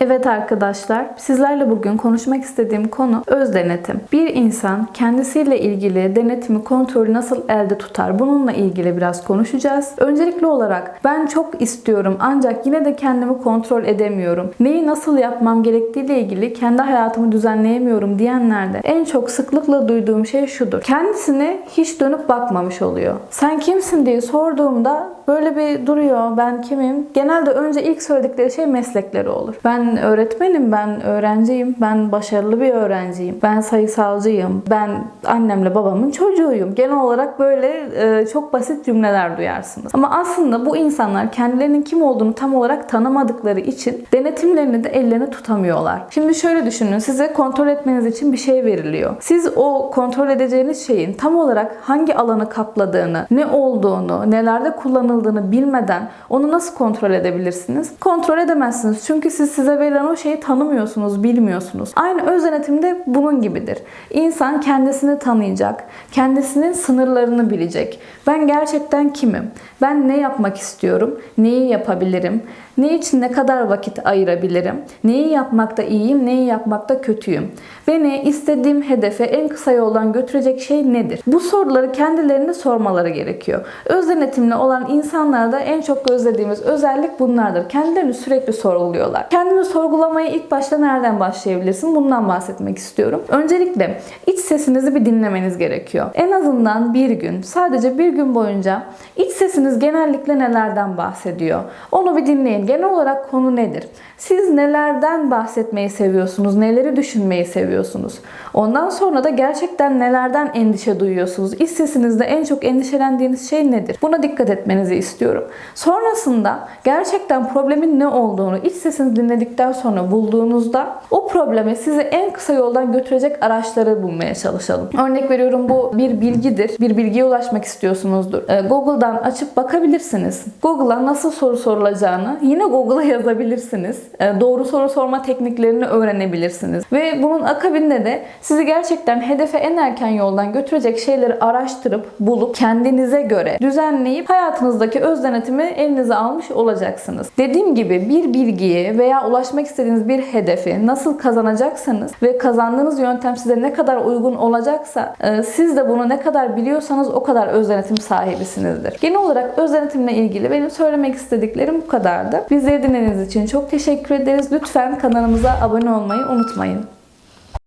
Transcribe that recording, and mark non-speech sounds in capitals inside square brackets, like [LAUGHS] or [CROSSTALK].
Evet arkadaşlar, sizlerle bugün konuşmak istediğim konu öz denetim. Bir insan kendisiyle ilgili denetimi, kontrolü nasıl elde tutar? Bununla ilgili biraz konuşacağız. Öncelikli olarak ben çok istiyorum ancak yine de kendimi kontrol edemiyorum. Neyi nasıl yapmam gerektiğiyle ilgili kendi hayatımı düzenleyemiyorum diyenlerde en çok sıklıkla duyduğum şey şudur. Kendisine hiç dönüp bakmamış oluyor. Sen kimsin diye sorduğumda böyle bir duruyor. Ben kimim? Genelde önce ilk söyledikleri şey meslekleri olur. Ben öğretmenim, ben öğrenciyim, ben başarılı bir öğrenciyim, ben sayısalcıyım, ben annemle babamın çocuğuyum. Genel olarak böyle e, çok basit cümleler duyarsınız. Ama aslında bu insanlar kendilerinin kim olduğunu tam olarak tanımadıkları için denetimlerini de ellerine tutamıyorlar. Şimdi şöyle düşünün, size kontrol etmeniz için bir şey veriliyor. Siz o kontrol edeceğiniz şeyin tam olarak hangi alanı kapladığını, ne olduğunu, nelerde kullanıldığını bilmeden onu nasıl kontrol edebilirsiniz? Kontrol edemezsiniz. Çünkü siz size verilen o şeyi tanımıyorsunuz, bilmiyorsunuz. Aynı öz denetim de bunun gibidir. İnsan kendisini tanıyacak, kendisinin sınırlarını bilecek. Ben gerçekten kimim? Ben ne yapmak istiyorum? Neyi yapabilirim? Ne için ne kadar vakit ayırabilirim? Neyi yapmakta iyiyim, neyi yapmakta kötüyüm? Beni istediğim hedefe en kısa yoldan götürecek şey nedir? Bu soruları kendilerine sormaları gerekiyor. Öz denetimli olan insanlarda en çok gözlediğimiz özellik bunlardır. Kendilerini sürekli sorguluyorlar. Kendini sorgulamaya ilk başta nereden başlayabilirsin? Bundan bahsetmek istiyorum. Öncelikle iç sesinizi bir dinlemeniz gerekiyor. En azından bir gün, sadece bir gün boyunca iç sesiniz genellikle nelerden bahsediyor? Onu bir dinleyin. Genel olarak konu nedir? Siz nelerden bahsetmeyi seviyorsunuz? Neleri düşünmeyi seviyorsunuz? Ondan sonra da gerçekten nelerden endişe duyuyorsunuz? İç sesinizde en çok endişelendiğiniz şey nedir? Buna dikkat etmenizi istiyorum. Sonrasında gerçekten problemin ne olduğunu iç sesinizi dinledikten sonra bulduğunuzda o probleme sizi en kısa yoldan götürecek araçları bulmaya çalışalım. Örnek veriyorum bu bir bilgidir. Bir bilgiye ulaşmak istiyorsunuzdur. Ee, Google'dan açıp bakabilirsiniz. Google'a nasıl soru sorulacağını yine Google'a [LAUGHS] yazabilirsiniz. Ee, Doğru soru sorma tekniklerini öğrenebilirsiniz. Ve bunun akabinde de sizi gerçekten hedefe en erken yoldan götürecek şeyleri araştırıp bulup kendinize göre düzenleyip hayatınızdaki öz denetimi elinize almış olacaksınız. Dediğim gibi bir bilgiyi veya ulaşmak istediğiniz bir hedefi nasıl kazanacaksanız ve kazandığınız yöntem size ne kadar uygun olacaksa e, siz de bunu ne kadar biliyorsanız o kadar öz denetim sahibisinizdir. Genel olarak öz denetimle ilgili benim söylemek istediklerim bu kadardı. Bizleri dinlediğiniz için çok teşekkür ederiz. Lütfen kanalımıza abone olmayı unutmayın.